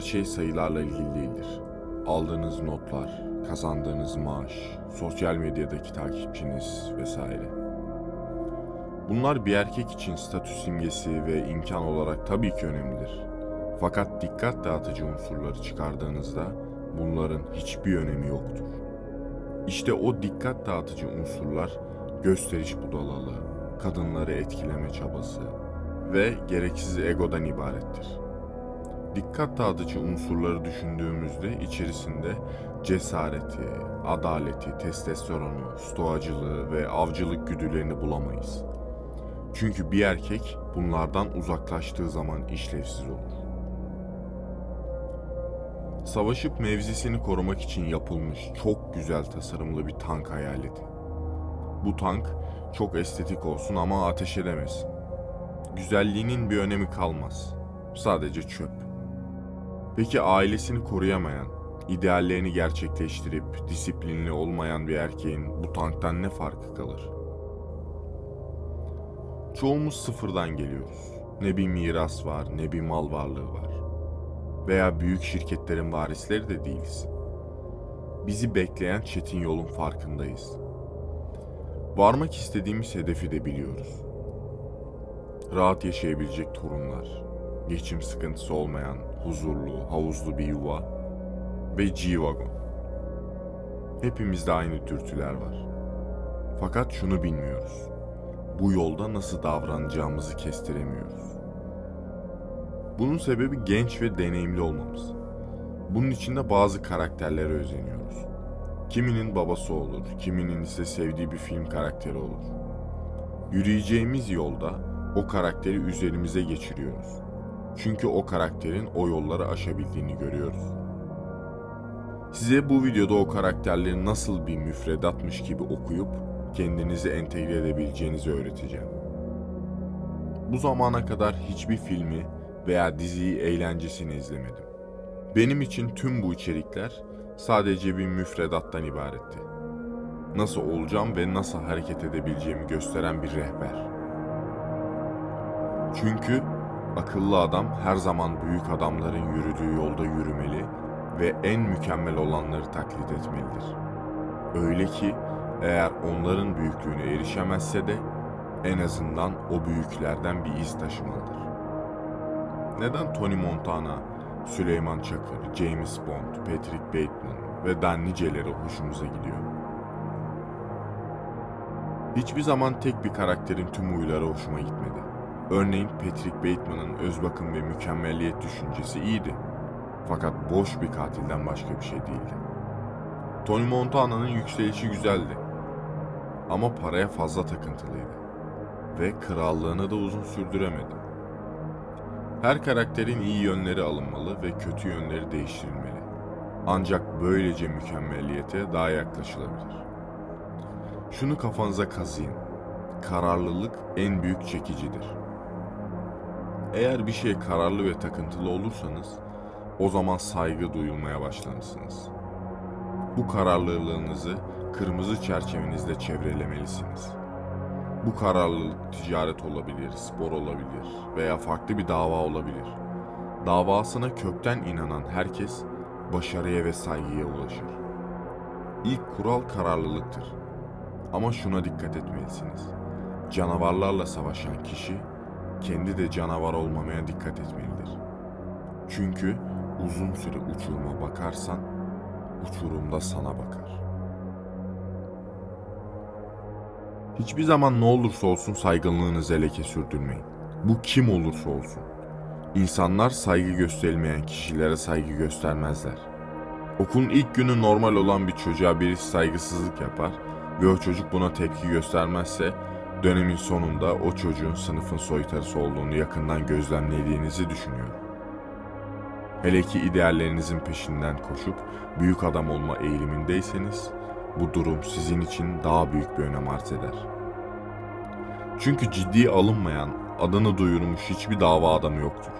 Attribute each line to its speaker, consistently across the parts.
Speaker 1: şey sayılarla ilgili değildir. Aldığınız notlar, kazandığınız maaş, sosyal medyadaki takipçiniz vesaire. Bunlar bir erkek için statü simgesi ve imkan olarak tabii ki önemlidir. Fakat dikkat dağıtıcı unsurları çıkardığınızda bunların hiçbir önemi yoktur. İşte o dikkat dağıtıcı unsurlar gösteriş budalalığı, kadınları etkileme çabası ve gereksiz egodan ibarettir. Dikkat dağıtıcı unsurları düşündüğümüzde içerisinde cesareti, adaleti, testosteronu, stoacılığı ve avcılık güdülerini bulamayız. Çünkü bir erkek bunlardan uzaklaştığı zaman işlevsiz olur. Savaşıp mevzisini korumak için yapılmış çok güzel tasarımlı bir tank hayaleti. Bu tank çok estetik olsun ama ateş edemesin. Güzelliğinin bir önemi kalmaz. Sadece çöp. Peki ailesini koruyamayan, ideallerini gerçekleştirip disiplinli olmayan bir erkeğin bu tanktan ne farkı kalır? Çoğumuz sıfırdan geliyoruz. Ne bir miras var, ne bir mal varlığı var. Veya büyük şirketlerin varisleri de değiliz. Bizi bekleyen çetin yolun farkındayız. Varmak istediğimiz hedefi de biliyoruz. Rahat yaşayabilecek torunlar, geçim sıkıntısı olmayan, huzurlu, havuzlu bir yuva ve G-Wagon. Hepimizde aynı dürtüler var. Fakat şunu bilmiyoruz. Bu yolda nasıl davranacağımızı kestiremiyoruz. Bunun sebebi genç ve deneyimli olmamız. Bunun için de bazı karakterlere özeniyoruz. Kiminin babası olur, kiminin ise sevdiği bir film karakteri olur. Yürüyeceğimiz yolda o karakteri üzerimize geçiriyoruz. Çünkü o karakterin o yolları aşabildiğini görüyoruz. Size bu videoda o karakterleri nasıl bir müfredatmış gibi okuyup kendinizi entegre edebileceğinizi öğreteceğim. Bu zamana kadar hiçbir filmi veya diziyi eğlencesini izlemedim. Benim için tüm bu içerikler sadece bir müfredattan ibaretti. Nasıl olacağım ve nasıl hareket edebileceğimi gösteren bir rehber. Çünkü akıllı adam her zaman büyük adamların yürüdüğü yolda yürümeli ve en mükemmel olanları taklit etmelidir. Öyle ki eğer onların büyüklüğüne erişemezse de en azından o büyüklerden bir iz taşımalıdır. Neden Tony Montana, Süleyman Çakır, James Bond, Patrick Bateman ve daha niceleri hoşumuza gidiyor? Hiçbir zaman tek bir karakterin tüm huyları hoşuma gitmedi. Örneğin Patrick Bateman'ın öz bakım ve mükemmelliyet düşüncesi iyiydi. Fakat boş bir katilden başka bir şey değildi. Tony Montana'nın yükselişi güzeldi. Ama paraya fazla takıntılıydı. Ve krallığını da uzun sürdüremedi. Her karakterin iyi yönleri alınmalı ve kötü yönleri değiştirilmeli. Ancak böylece mükemmelliyete daha yaklaşılabilir. Şunu kafanıza kazıyın. Kararlılık en büyük çekicidir. Eğer bir şeye kararlı ve takıntılı olursanız, o zaman saygı duyulmaya başlanırsınız. Bu kararlılığınızı kırmızı çerçevenizde çevrelemelisiniz. Bu kararlılık ticaret olabilir, spor olabilir veya farklı bir dava olabilir. Davasına kökten inanan herkes başarıya ve saygıya ulaşır. İlk kural kararlılıktır. Ama şuna dikkat etmelisiniz. Canavarlarla savaşan kişi kendi de canavar olmamaya dikkat etmelidir. Çünkü uzun süre uçuruma bakarsan uçurumda sana bakar. Hiçbir zaman ne olursa olsun saygınlığınızı leke sürdürmeyin. Bu kim olursa olsun. İnsanlar saygı gösterilmeyen kişilere saygı göstermezler. Okulun ilk günü normal olan bir çocuğa birisi saygısızlık yapar ve o çocuk buna tepki göstermezse dönemin sonunda o çocuğun sınıfın soytarısı olduğunu yakından gözlemlediğinizi düşünüyorum. Hele ki ideallerinizin peşinden koşup büyük adam olma eğilimindeyseniz bu durum sizin için daha büyük bir önem arz eder. Çünkü ciddiye alınmayan, adını duyurmuş hiçbir dava adamı yoktur.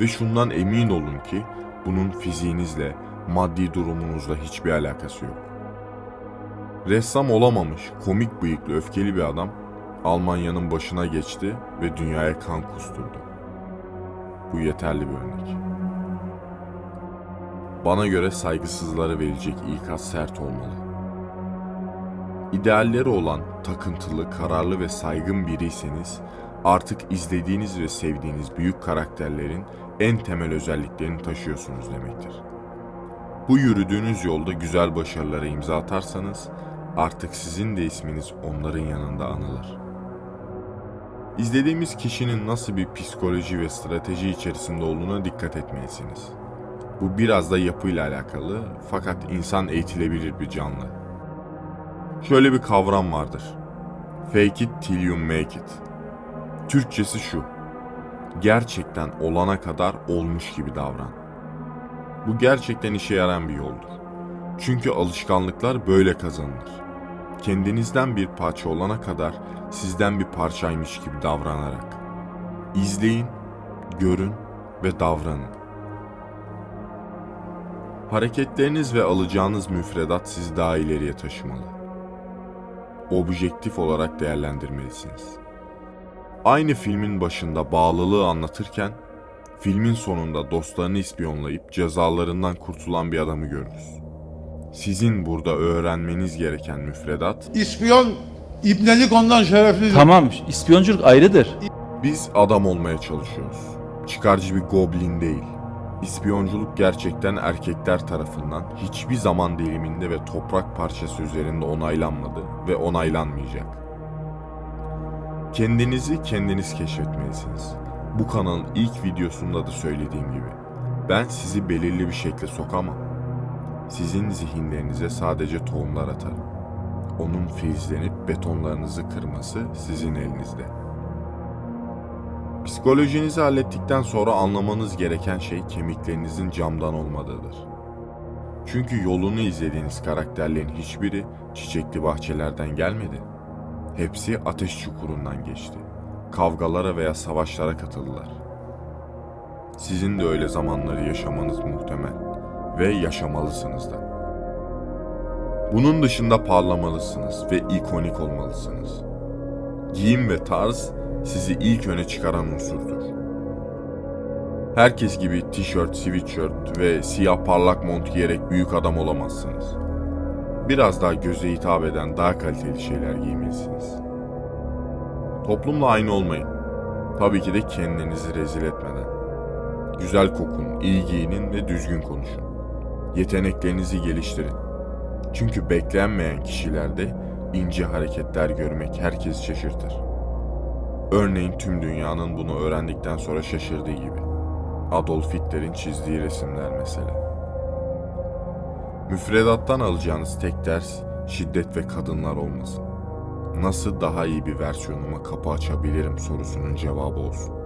Speaker 1: Ve şundan emin olun ki bunun fiziğinizle, maddi durumunuzla hiçbir alakası yok. Ressam olamamış, komik bıyıklı, öfkeli bir adam Almanya'nın başına geçti ve dünyaya kan kusturdu. Bu yeterli bir örnek. Bana göre saygısızlara verilecek ikaz sert olmalı. İdealleri olan, takıntılı, kararlı ve saygın biriyseniz artık izlediğiniz ve sevdiğiniz büyük karakterlerin en temel özelliklerini taşıyorsunuz demektir. Bu yürüdüğünüz yolda güzel başarılara imza atarsanız artık sizin de isminiz onların yanında anılır. İzlediğimiz kişinin nasıl bir psikoloji ve strateji içerisinde olduğuna dikkat etmelisiniz. Bu biraz da yapıyla alakalı fakat insan eğitilebilir bir canlı. Şöyle bir kavram vardır. Fake it till you make it. Türkçesi şu. Gerçekten olana kadar olmuş gibi davran. Bu gerçekten işe yarayan bir yoldur. Çünkü alışkanlıklar böyle kazanılır. Kendinizden bir parça olana kadar sizden bir parçaymış gibi davranarak. İzleyin, görün ve davranın. Hareketleriniz ve alacağınız müfredat sizi daha ileriye taşımalı. Objektif olarak değerlendirmelisiniz. Aynı filmin başında bağlılığı anlatırken, filmin sonunda dostlarını ispiyonlayıp cezalarından kurtulan bir adamı görürüz. Sizin burada öğrenmeniz gereken müfredat,
Speaker 2: İspiyon ibnelik ondan şereflidir.
Speaker 3: Tamam, ispiyonculuk ayrıdır.
Speaker 1: biz adam olmaya çalışıyoruz. Çıkarcı bir goblin değil. İspiyonculuk gerçekten erkekler tarafından hiçbir zaman diliminde ve toprak parçası üzerinde onaylanmadı ve onaylanmayacak. Kendinizi kendiniz keşfetmelisiniz. Bu kanalın ilk videosunda da söylediğim gibi. Ben sizi belirli bir şekle sokamam. Sizin zihinlerinize sadece tohumlar atarım. Onun filizlenip betonlarınızı kırması sizin elinizde. Psikolojinizi hallettikten sonra anlamanız gereken şey kemiklerinizin camdan olmadığıdır. Çünkü yolunu izlediğiniz karakterlerin hiçbiri çiçekli bahçelerden gelmedi. Hepsi ateş çukurundan geçti. Kavgalara veya savaşlara katıldılar. Sizin de öyle zamanları yaşamanız muhtemel ve yaşamalısınız da. Bunun dışında parlamalısınız ve ikonik olmalısınız. Giyim ve tarz sizi ilk öne çıkaran unsurdur. Herkes gibi tişört, sweatshirt ve siyah parlak mont giyerek büyük adam olamazsınız. Biraz daha göze hitap eden daha kaliteli şeyler giymelisiniz. Toplumla aynı olmayın. Tabii ki de kendinizi rezil etmeden. Güzel kokun, iyi giyinin ve düzgün konuşun. Yeteneklerinizi geliştirin. Çünkü beklenmeyen kişilerde ince hareketler görmek herkesi şaşırtır. Örneğin tüm dünyanın bunu öğrendikten sonra şaşırdığı gibi. Adolf Hitler'in çizdiği resimler mesela. Müfredattan alacağınız tek ders şiddet ve kadınlar olmasın. Nasıl daha iyi bir versiyonuma kapı açabilirim sorusunun cevabı olsun.